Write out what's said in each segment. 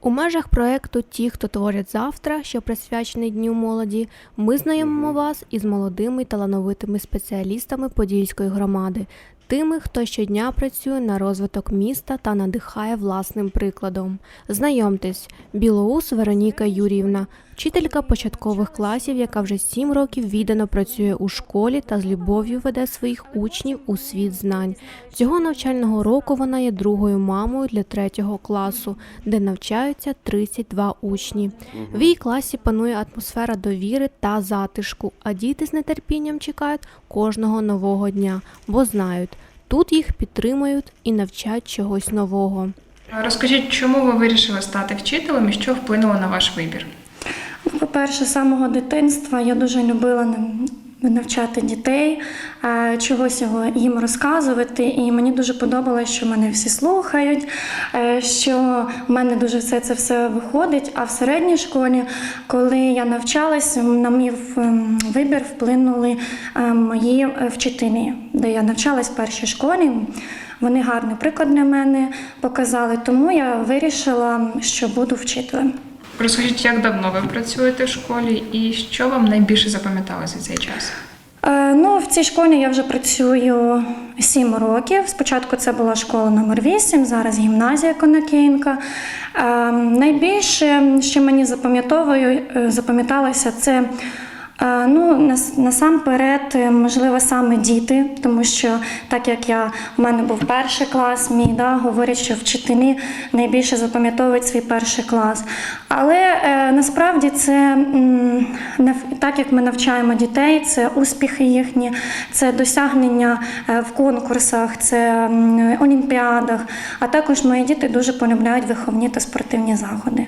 У межах проекту Ті, хто творять завтра, що присвячений Дню молоді, ми знайомимо вас із молодими талановитими спеціалістами Подільської громади, тими, хто щодня працює на розвиток міста та надихає власним прикладом. Знайомтесь, Білоус Вероніка Юріївна, вчителька початкових класів, яка вже сім років віддано працює у школі та з любов'ю веде своїх учнів у світ знань. Цього навчального року вона є другою мамою для третього класу, де навчаються 32 учні. В її класі панує атмосфера довіри та затишку, а діти з нетерпінням чекають кожного нового дня, бо знають, тут їх підтримують і навчать чогось нового. Розкажіть, чому ви вирішили стати вчителем і що вплинуло на ваш вибір? По-перше, з самого дитинства я дуже любила навчати дітей, чогось їм розказувати. І мені дуже подобалося, що мене всі слухають, е, що в мене дуже все це все виходить. А в середній школі, коли я навчалась, на мій ем, вибір вплинули е, мої е, вчителі, де я навчалась в першій школі. Вони гарний приклад для мене показали, тому я вирішила, що буду вчителем. Розкажіть, як давно ви працюєте в школі і що вам найбільше запам'яталося за цей час? Е, Ну, в цій школі я вже працюю 7 років. Спочатку це була школа номер 8, зараз гімназія Конакінка. Е, Найбільше, що мені запам'ятовую, е, запам'яталося, це ну, нас- насамперед, е, можливо, саме діти, тому що так як я у мене був перший клас, мій да, говорять, що вчителі найбільше запам'ятовують свій перший клас. Але е, насправді це так як ми навчаємо дітей, це успіхи їхні, це досягнення е, в конкурсах, це олімпіадах. А також мої діти дуже полюбляють виховні та спортивні заходи.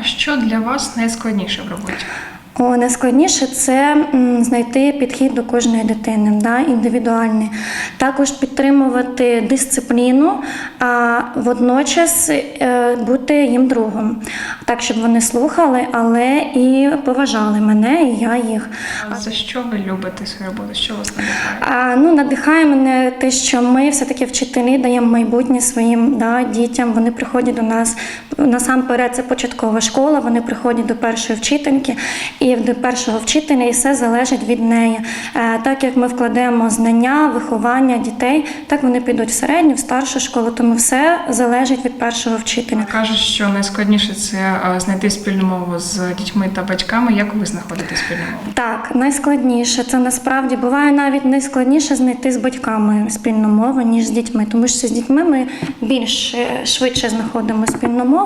А що для вас найскладніше в роботі? Найскладніше це знайти підхід до кожної дитини, да, індивідуальний. Також підтримувати дисципліну, а водночас е, бути їм другом, так щоб вони слухали, але і поважали мене, і я їх. А за що ви любите свою роботу? Що вас надихає? А, ну, надихає мене те, що ми все-таки вчителі даємо майбутнє своїм да, дітям. Вони приходять до нас насамперед, це початкова школа. Вони приходять до першої вчительки і до першого вчителя, і все залежить від неї. Е, так як ми вкладемо знання, виховання дітей, так вони підуть в середню, в старшу школу. Тому все залежить від першого вчителя. Кажуть, що найскладніше це е, знайти спільну мову з дітьми та батьками. Як ви знаходите спільну мову? Так, найскладніше це насправді буває навіть найскладніше знайти з батьками спільну мову, ніж з дітьми, тому що з дітьми ми більш е, швидше знаходимо спільну мову.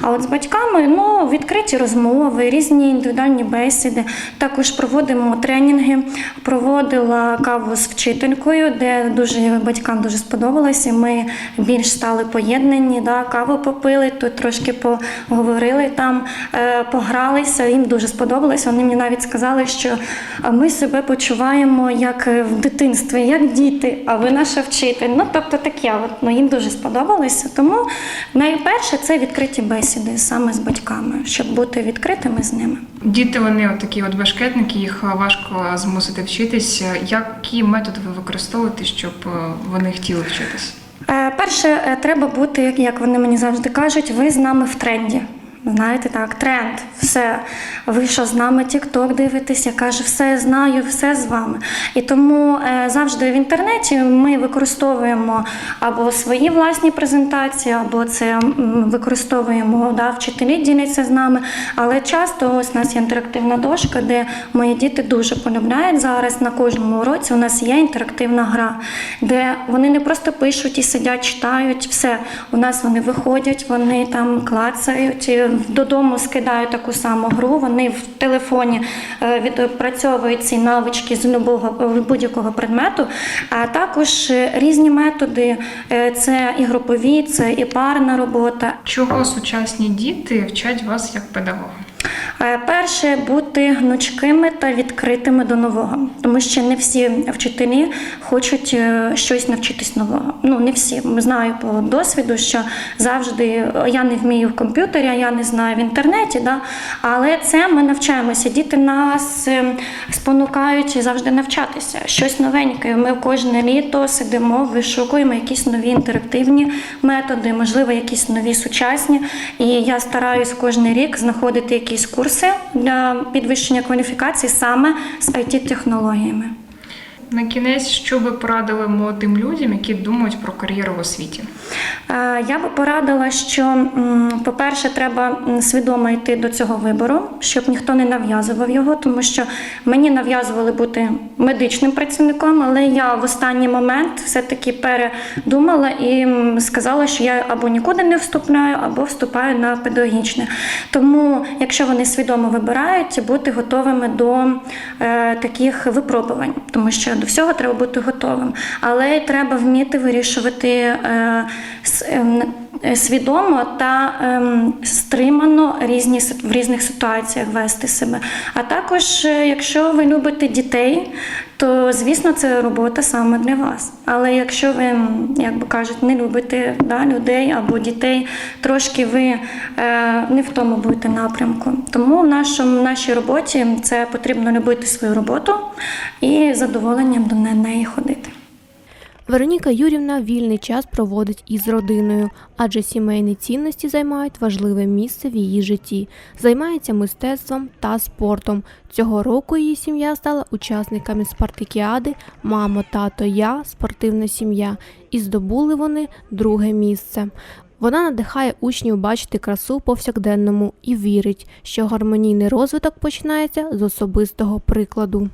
А от з батьками ну, відкриті розмови, різні індивідуальні бесіди. Також проводимо тренінги. Проводила каву з вчителькою, де дуже батькам дуже сподобалося. Ми більш стали поєднані, да, каву попили, тут трошки поговорили там, е, погралися. Їм дуже сподобалось. Вони мені навіть сказали, що ми себе почуваємо як в дитинстві, як діти, а ви наша вчитель. Ну, тобто таке, ну, їм дуже сподобалося. Тому найперше це відкриті бесіди саме з батьками, щоб бути відкритими з ними. Діти вони такі от башкетники, їх важко змусити вчитись. Які методи ви використовуєте, щоб е, вони хотіли вчитись? Е, Перше, е, треба бути, як вони мені завжди кажуть, ви з нами в тренді. Знаєте, так, тренд, все. Ви що з нами? Я кажу, все знаю, все з вами. І тому е, завжди в інтернеті ми використовуємо або свої власні презентації, або це використовуємо да, вчителі діляться з нами. Але часто ось у нас є інтерактивна дошка, де мої діти дуже полюбляють зараз. На кожному уроці у нас є інтерактивна гра, де вони не просто пишуть і сидять, читають все. У нас вони виходять, вони там клацають, додому скидаю таку саму гру. Вони в телефоні е, відпрацьовують ці навички з любого будь-якого предмету. А також е, різні методи: Е, це і групові, це і парна робота. Чого сучасні діти вчать вас як педагога? Е, Перше бути гнучкими та відкритими до нового, тому що не всі вчителі хочуть е, щось навчитись нового. Ну не всі. Знаю по досвіду, що завжди е, я не вмію в комп'ютері, я не знаю в інтернеті. Да? Але це ми навчаємося. Діти нас е, спонукають завжди навчатися. Щось новеньке. Ми кожне літо сидимо, вишукуємо якісь нові інтерактивні методи, можливо, якісь нові сучасні. І я стараюсь кожен рік знаходити якісь курси підвищення кваліфікації саме з it технологіями На кінець, що ви порадили молодим людям, які думають про кар'єру в освіті? Е, Я би порадила, що, по-перше, треба свідомо йти до цього вибору, щоб ніхто не нав'язував його, тому що мені нав'язували бути медичним працівником, але я в останній момент все-таки передумала і сказала, що я або нікуди не вступляю, або вступаю на педагогічне. Тому, якщо вони свідомо вибирають, бути готовими до е, таких випробувань, тому що до всього треба бути готовим. Але треба вміти вирішувати е, с- ем, свідомо та ем, стримано різні в різних ситуаціях вести себе. А також, е, якщо ви любите дітей, то звісно це робота саме для вас. Але якщо ви, як би кажуть, не любите да, людей або дітей, трошки ви е, не в тому будете напрямку. Тому в нашому нашій роботі це потрібно любити свою роботу і задоволенням до неї ходити. Вероніка Юрівна вільний час проводить із родиною, адже сімейні цінності займають важливе місце в її житті. Займається мистецтвом та спортом. Цього року її сім'я стала учасниками спартакіади Мамо, тато, я спортивна сім'я і здобули вони друге місце. Вона надихає учнів бачити красу повсякденному і вірить, що гармонійний розвиток починається з особистого прикладу.